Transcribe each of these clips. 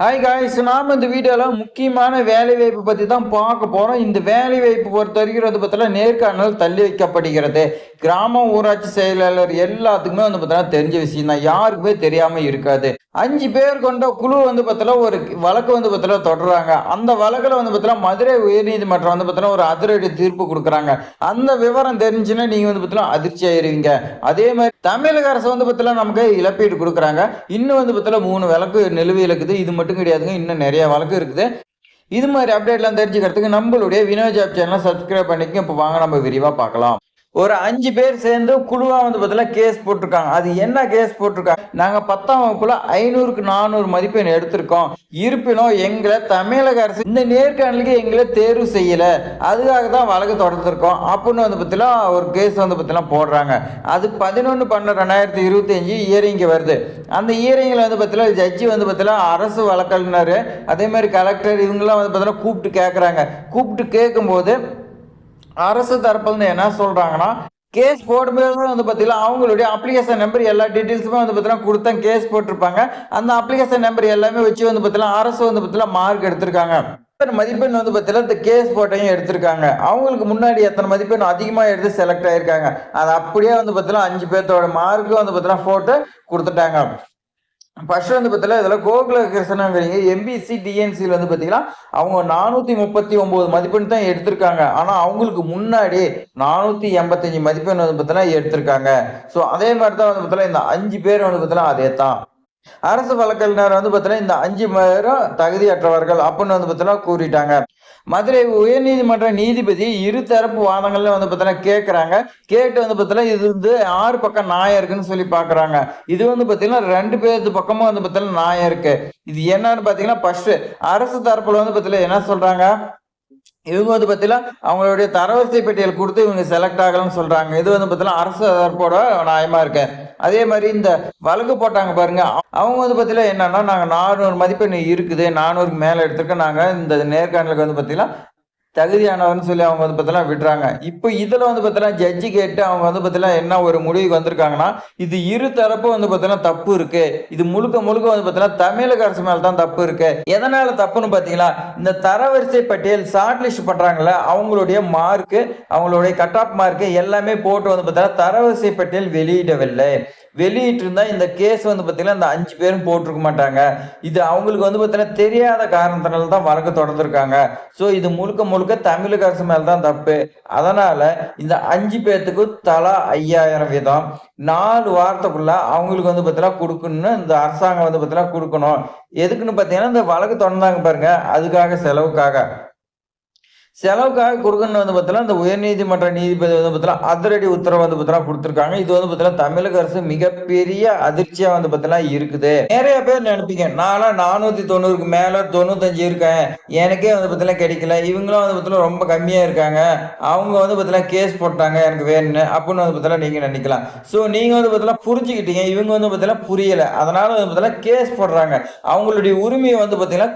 Hi guys நாம் இந்த வீடியோவில் முக்கியமான வேலை வாய்ப்பு பற்றி தான் பார்க்க போகிறோம் இந்த வேலை வாய்ப்பு பொறுத்த வரைக்கும் வந்து பார்த்தீங்கன்னா நேர்காணல் தள்ளி வைக்கப்படுகிறது. கிராம ஊராட்சி செயலாளர் எல்லாத்துக்குமே வந்து பார்த்தீங்கன்னா தெரிஞ்ச விஷயம் தான். யாருக்குமே தெரியாமல் இருக்காது. அஞ்சு பேர் கொண்ட குழு வந்து பார்த்தீங்கன்னா ஒரு வழக்கு வந்து பார்த்தீங்கன்னா தொடர்றாங்க. அந்த வழக்கில் வந்து பார்த்தீங்கன்னா மதுரை உயர்நீதிமன்றம் வந்து பார்த்தீங்கன்னா ஒரு அதிரடி தீர்ப்பு கொடுக்குறாங்க. அந்த விவரம் தெரிஞ்சுன்னா நீங்கள் வந்து பார்த்தீங்கன்னா அதிர்ச்சி ஆயிருவீங்க. அதே மாதிரி தமிழக அரசு வந்து பார்த்தீங்கன்னா நமக்கு இழப்பீடு கொடுக்குறாங்க. இன்னும் வந்து பார்த்தீங்கன்னா மூணு வழக்கு நிலுவையில் இருக்குது. இது மட்டும் கிடையாதுங்க. இன்னும் நிறைய வழக்கு இருக்குது. இது மாதிரி அப்டேட்லாம் தெரிஞ்சுக்கிறதுக்கு நம்மளுடைய வினோ ஜாப் சேனலை சப்ஸ்கிரைப் பண்ணிக்க இப்போ வாங்க நம்ம விரிவாக பார்க்கலாம். ஒரு அஞ்சு பேர் சேர்ந்து குழுவாக வந்து பார்த்தீங்கன்னா கேஸ் போட்டிருக்காங்க. அது என்ன கேஸ் போட்டிருக்காங்க? நாங்கள் பத்தாம் வகுப்புல ஐநூறுக்கு நானூறு மதிப்பெண் எடுத்திருக்கோம். இருப்பினும் எங்களை தமிழக அரசு இந்த நேர்காணலுக்கு எங்களை தேர்வு செய்யலை. அதுக்காக தான் வழக்கு தொடர்ந்துருக்கோம். அப்படின்னு வந்து பார்த்தீங்கன்னா ஒரு கேஸ் வந்து பார்த்தீங்கன்னா போடுறாங்க. அது பதினொன்று பன்னெண்டு ரெண்டாயிரத்தி இருபத்தஞ்சி இயரிங்க வருது. அந்த இயரிங்கில் வந்து பார்த்தீங்கன்னா ஜட்ஜி வந்து பார்த்தீங்கன்னா அரசு வழக்கறிஞர் அதே மாதிரி கலெக்டர் இவங்கெல்லாம் வந்து பார்த்தீங்கன்னா கூப்பிட்டு கேட்குறாங்க கூப்பிட்டு கேட்கும்போது அரசு தரப்புல என்ன சொல்றாங்கன்னா கேஸ் போடும்போது வந்து பார்த்தீங்கன்னா அவங்களுடைய அப்ளிகேஷன் நம்பர் எல்லா டீட்டெயில்ஸுமே வந்து பார்த்தீங்கன்னா கொடுத்தா கேஸ் போட்டிருப்பாங்க. அந்த அப்ளிகேஷன் நம்பர் எல்லாமே வச்சு வந்து பார்த்தீங்கன்னா அரசு வந்து பார்த்தீங்கன்னா மார்க் எடுத்திருக்காங்க. எத்தனை மதிப்பெண் வந்து பார்த்தீங்கன்னா இந்த கேஸ் போட்டையும் எடுத்திருக்காங்க. அவங்களுக்கு முன்னாடி எத்தனை மதிப்பெண் அதிகமாக எடுத்து செலக்ட் ஆயிருக்காங்க. அது அப்படியே வந்து பார்த்தீங்கன்னா அஞ்சு பேர்த்தோட மார்க்கு வந்து பார்த்தீங்கன்னா போட்டு கொடுத்துட்டாங்க. ஃபர்ஸ்ட் வந்து பார்த்தீங்கன்னா இதில் கோகுல கிருஷ்ணங்கிறீங்க எம்பிசி டிஎன்சியில் வந்து பார்த்தீங்கன்னா அவங்க நானூற்றி முப்பத்தி ஒம்பது மதிப்பெண் தான் எடுத்திருக்காங்க. ஆனால் அவங்களுக்கு முன்னாடி நானூற்றி எண்பத்தஞ்சு மதிப்பெண் வந்து பார்த்தீங்கன்னா எடுத்திருக்காங்க. ஸோ அதே மாதிரி தான் வந்து பார்த்தீங்கன்னா இந்த அஞ்சு பேர் வந்து பார்த்தீங்கன்னா அதே தான் அரசு வழக்கறிஞர் வந்து பார்த்தீங்கன்னா இந்த அஞ்சு பேரும் தகுதியற்றவர்கள் அப்படின்னு வந்து பார்த்தீங்கன்னா கூறிட்டாங்க. மதுரை உயர்நீதிமன்ற நீதிபதி இரு தரப்பு வாதங்கள்ல வந்து பார்த்தீங்கன்னா கேட்குறாங்க கேட்டு வந்து பார்த்தீங்கன்னா இது வந்து ஆறு பக்கம் நாயம் இருக்குன்னு சொல்லி பார்க்குறாங்க இது வந்து பார்த்தீங்கன்னா ரெண்டு பேர்த்து பக்கமும் வந்து பார்த்தீங்கன்னா நாயம் இருக்கு. இது என்னன்னு பார்த்தீங்கன்னா ஃபர்ஸ்ட் அரசு தரப்புல வந்து பார்த்தீங்கன்னா என்ன சொல்றாங்க? இவங்க வந்து பார்த்தீங்கன்னா அவங்களுடைய தரவரிசை பட்டியல் கொடுத்து இவங்க செலக்ட் ஆகலன்னு சொல்றாங்க. இது வந்து பார்த்தீங்கன்னா அரசு தரப்போட நியாயமா இருக்கேன் அதே மாதிரி இந்த வழக்கு போட்டாங்க பாருங்க அவங்க வந்து பார்த்தீங்கன்னா என்னன்னா நாங்கள் நானூறு மதிப்பெண் இருக்குது நானூறுக்கு மேலே எடுத்திருக்கோம். நாங்கள் இந்த நேர்காணலுக்கு வந்து பார்த்தீங்கன்னா தகுதியானவர்னு சொல்லி அவங்க வந்து பார்த்தீங்கன்னா விடுறாங்க இப்போ இதில் வந்து பார்த்தீங்கன்னா ஜட்ஜி கேட்டு அவங்க வந்து பார்த்தீங்கன்னா என்ன ஒரு முடிவுக்கு வந்திருக்காங்கன்னா இது இரு தரப்பும் வந்து பார்த்தீங்கன்னா தப்பு இருக்கு. இது முழுக்க முழுக்க வந்து பார்த்தீங்கன்னா தமிழக அரசு மேல தான் தப்பு இருக்கு. எதனால தப்புன்னு பார்த்தீங்கன்னா இந்த தரவரிசை பட்டியல் ஷார்ட் லிஸ்ட் பண்றாங்கல்ல அவங்களுடைய மார்க்கு அவங்களுடைய கட் ஆஃப் மார்க்கு எல்லாமே போட்டு வந்து பார்த்தீங்கன்னா தரவரிசை பட்டியல் வெளியிடவில்லை. வெளியிட்டு இருந்தா இந்த கேஸ் வந்து பார்த்தீங்கன்னா இந்த அஞ்சு பேரும் போட்டிருக்க மாட்டாங்க. இது அவங்களுக்கு வந்து பார்த்தீங்கன்னா தெரியாத காரணத்தினால தான் வழக்கு தொடர்ந்துருக்காங்க. ஸோ இது முழுக்க முழுக்க தமிழக அரசு மேல தான் தப்பு. அதனால இந்த அஞ்சு பேர்த்துக்கு தலா ஐயாயிரம் வீதம். நாலு வாரத்துக்குள்ள அவங்களுக்கு வந்து பார்த்தீங்கன்னா கொடுக்கணும்னு இந்த அரசாங்கம் வந்து பார்த்தீங்கன்னா கொடுக்கணும். எதுக்குன்னு பார்த்தீங்கன்னா இந்த வழக்கு தொடர்ந்தாங்க பாருங்க. அதுக்காக செலவுக்காக. செலவுக்காக குறுகன் வந்து பார்த்தீங்கன்னா இந்த உயர்நீதிமன்ற நீதிபதி வந்து பார்த்தீங்கன்னா அதிரடி உத்தரவு வந்து பார்த்தீங்கன்னா கொடுத்துருக்காங்க இது வந்து பார்த்தீங்கன்னா தமிழக அரசு மிகப்பெரிய அதிர்ச்சியா வந்து பார்த்தீங்கன்னா இருக்குது நிறைய பேர் நினைப்பீங்க நானும் நானூத்தி தொண்ணூறுக்கு மேல தொண்ணூத்தஞ்சு இருக்கேன் எனக்கே வந்து பார்த்தீங்கன்னா கிடைக்கல இவங்களும் வந்து பார்த்தீங்கன்னா ரொம்ப கம்மியா இருக்காங்க அவங்க வந்து பார்த்தீங்கன்னா கேஸ் போட்டாங்க எனக்கு வேணும்னு அப்படின்னு வந்து பார்த்தீங்கன்னா நீங்க நினைக்கலாம் ஸோ நீங்க வந்து பார்த்தீங்கன்னா புரிஞ்சுக்கிட்டீங்க இவங்க வந்து பார்த்தீங்கன்னா புரியல அதனால வந்து பார்த்தீங்கன்னா கேஸ் போடுறாங்க அவங்களுடைய உரிமையை வந்து பார்த்தீங்கன்னா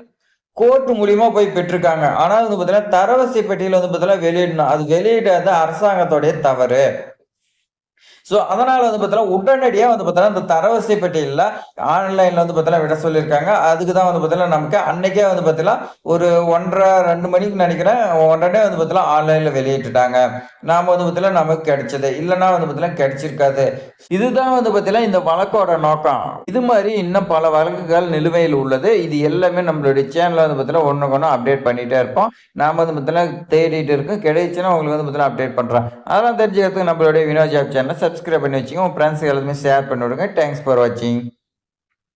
கோர்ட் மூலியமா போய் பெற்றிருக்காங்க. ஆனால் வந்து பாத்தீங்கன்னா தரவரிசை பெட்டியில் வந்து பாத்தீங்கன்னா வெளியிடணும். அது வெளியிடாத அரசாங்கத்தோடைய தவறு. ஸோ அதனால வந்து பார்த்தீங்கன்னா உடனடியாக வந்து பார்த்தீங்கன்னா இந்த தரவரிசை பட்டியலில் ஆன்லைனில் வந்து பார்த்தீங்கன்னா விட சொல்லியிருக்காங்க அதுக்கு தான் வந்து பார்த்தீங்கன்னா நமக்கு அன்னைக்கே வந்து பார்த்தீங்கன்னா ஒரு ஒன்றரை ரெண்டு மணிக்கு நினைக்கிறேன் உடனே வந்து பார்த்தீங்கன்னா ஆன்லைனில் வெளியிட்டுட்டாங்க நாம் வந்து பார்த்தீங்கன்னா நமக்கு கிடைச்சது இல்லைன்னா வந்து பார்த்தீங்கன்னா கிடைச்சிருக்காது இதுதான் வந்து பார்த்தீங்கன்னா இந்த வழக்கோட நோக்கம் இது மாதிரி இன்னும் பல வழக்குகள் நிலுவையில் உள்ளது இது எல்லாமே நம்மளுடைய சேனலில் வந்து பார்த்தீங்கன்னா ஒன்று ஒன்று அப்டேட் பண்ணிகிட்டே இருப்போம் நாம் வந்து பார்த்தீங்கன்னா தேடிட்டு இருக்கோம் கிடைச்சுன்னா உங்களுக்கு வந்து பார்த்தீங்கன்னா அப்டேட் பண்ணுறேன் அதெல்லாம் தெரிஞ்சுக்கிறதுக்கு நம்மளுடைய வினோஜ் ஆப் சேனலை சப்ஸ்கிரைப் பண்ணி வச்சுக்கோங்க. உங்கள் ஃப்ரெண்ட்ஸ் எல்லாத்துமே ஷேர் பண்ணி விடுங்க. தேங்க்ஸ் ஃபார் வாட்சிங்